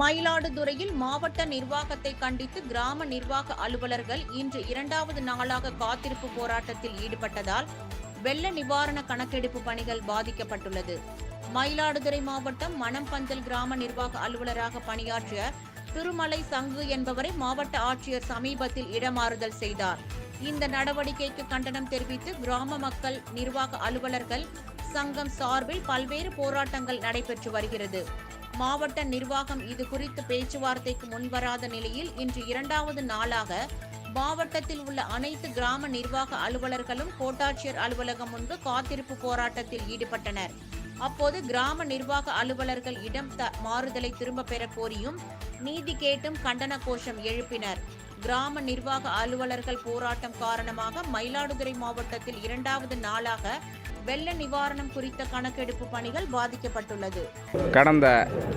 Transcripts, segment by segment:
மயிலாடுதுறையில் மாவட்ட நிர்வாகத்தை கண்டித்து கிராம நிர்வாக அலுவலர்கள் இன்று இரண்டாவது நாளாக காத்திருப்பு போராட்டத்தில் ஈடுபட்டதால் வெள்ள நிவாரண கணக்கெடுப்பு பணிகள் பாதிக்கப்பட்டுள்ளது. மயிலாடுதுறை மாவட்டம் மணம்பந்தல் கிராம நிர்வாக அலுவலராக பணியாற்றிய திருமலை சங்கு என்பவரை மாவட்ட ஆட்சியர் சமீபத்தில் இடமாறுதல் செய்தார். இந்த நடவடிக்கைக்கு கண்டனம் தெரிவித்து கிராம மக்கள் நிர்வாக அலுவலர்கள் சங்கம் சார்பில் பல்வேறு போராட்டங்கள் நடைபெற்று வருகிறது. மாவட்ட நிர்வாகம் இது குறித்து பேச்சுவார்த்தைக்கு முன்வராத நிலையில் இன்று இரண்டாவது நாளாக மாவட்டத்தில் உள்ள அனைத்து கிராம நிர்வாக அலுவலர்களும் கோட்டாட்சியர் அலுவலகம் முன்பு காத்திருப்பு போராட்டத்தில் ஈடுபட்டனர். அப்போது கிராம நிர்வாக அலுவலர்கள் இடம் த- மாறுதலை திரும்ப பெற கோரியும் நீதி கேட்டும் கண்டன கோஷம் எழுப்பினர். கிராம நிர்வாக அலுவலர்கள் போராட்டம் காரணமாக மயிலாடுதுறை மாவட்டத்தில் இரண்டாவது நாளாக வெள்ள நிவாரணம் குறித்த கணக்கெடுப்பு பணிகள் பாதிக்கப்பட்டுள்ளது. கடந்த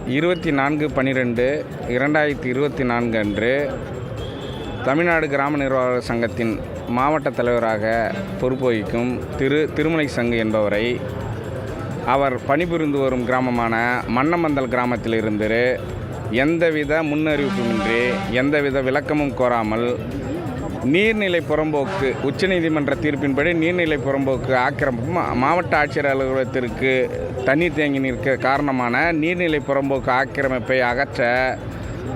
இருபத்தி நான்கு பன்னிரெண்டு இரண்டாயிரத்தி இருபத்தி நான்கு அன்று தமிழ்நாடு கிராம நிர்வாக சங்கத்தின் மாவட்ட தலைவராக பொறுப்பு வகிக்கும் திரு திருமலை சங்கு என்பவரை அவர் பணிபுரிந்து வரும் கிராமமான மன்னமந்தல் கிராமத்திலிருந்து எந்தவித முன்னறிவிப்புமின்றி எந்தவித விளக்கமும் கோராமல் நீர்நிலை புறம்போக்கு உச்சநீதிமன்ற தீர்ப்பின்படி நீர்நிலை புறம்போக்கு ஆக்கிரமிப்பும் மாவட்ட ஆட்சியர் அலுவலகத்திற்கு தண்ணீர் தேங்கி நிற்க காரணமான நீர்நிலை புறம்போக்கு ஆக்கிரமிப்பை அகற்ற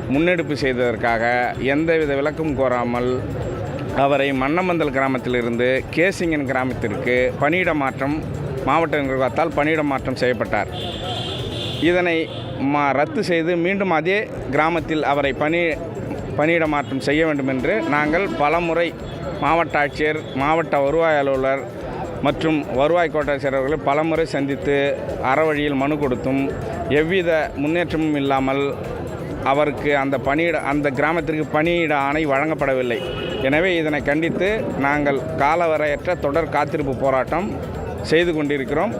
முன்னெடுப்பு செய்ததற்காக எந்தவித விளக்கம் கோராமல் அவரை மன்னமந்தல் கிராமத்திலிருந்து கேசிங்கன் கிராமத்திற்கு பணியிட மாற்றம் மாவட்ட நிர்வாகத்தால் பணியிட மாற்றம் செய்யப்பட்டார். இதனை மா ரத்து செய்து மீண்டும் அதே கிராமத்தில் அவரை பணி பணியிட மாற்றம் செய்ய வேண்டும் என்று நாங்கள் பலமுறை மாவட்ட ஆட்சியர் மாவட்ட வருவாய் அலுவலர் மற்றும் வருவாய் கோட்டாட்சியர் அவர்களை பலமுறை சந்தித்து அறவழியில் மனு கொடுத்தும் எவ்வித முன்னேற்றமும் இல்லாமல் அவருக்கு அந்த பணியிட அந்த கிராமத்திற்கு பணியிட ஆணை வழங்கப்படவில்லை. எனவே இதனை கண்டித்து நாங்கள் காலவரையற்ற தொடர் காத்திருப்பு போராட்டம் செய்து கொண்டிருக்கிறோம்.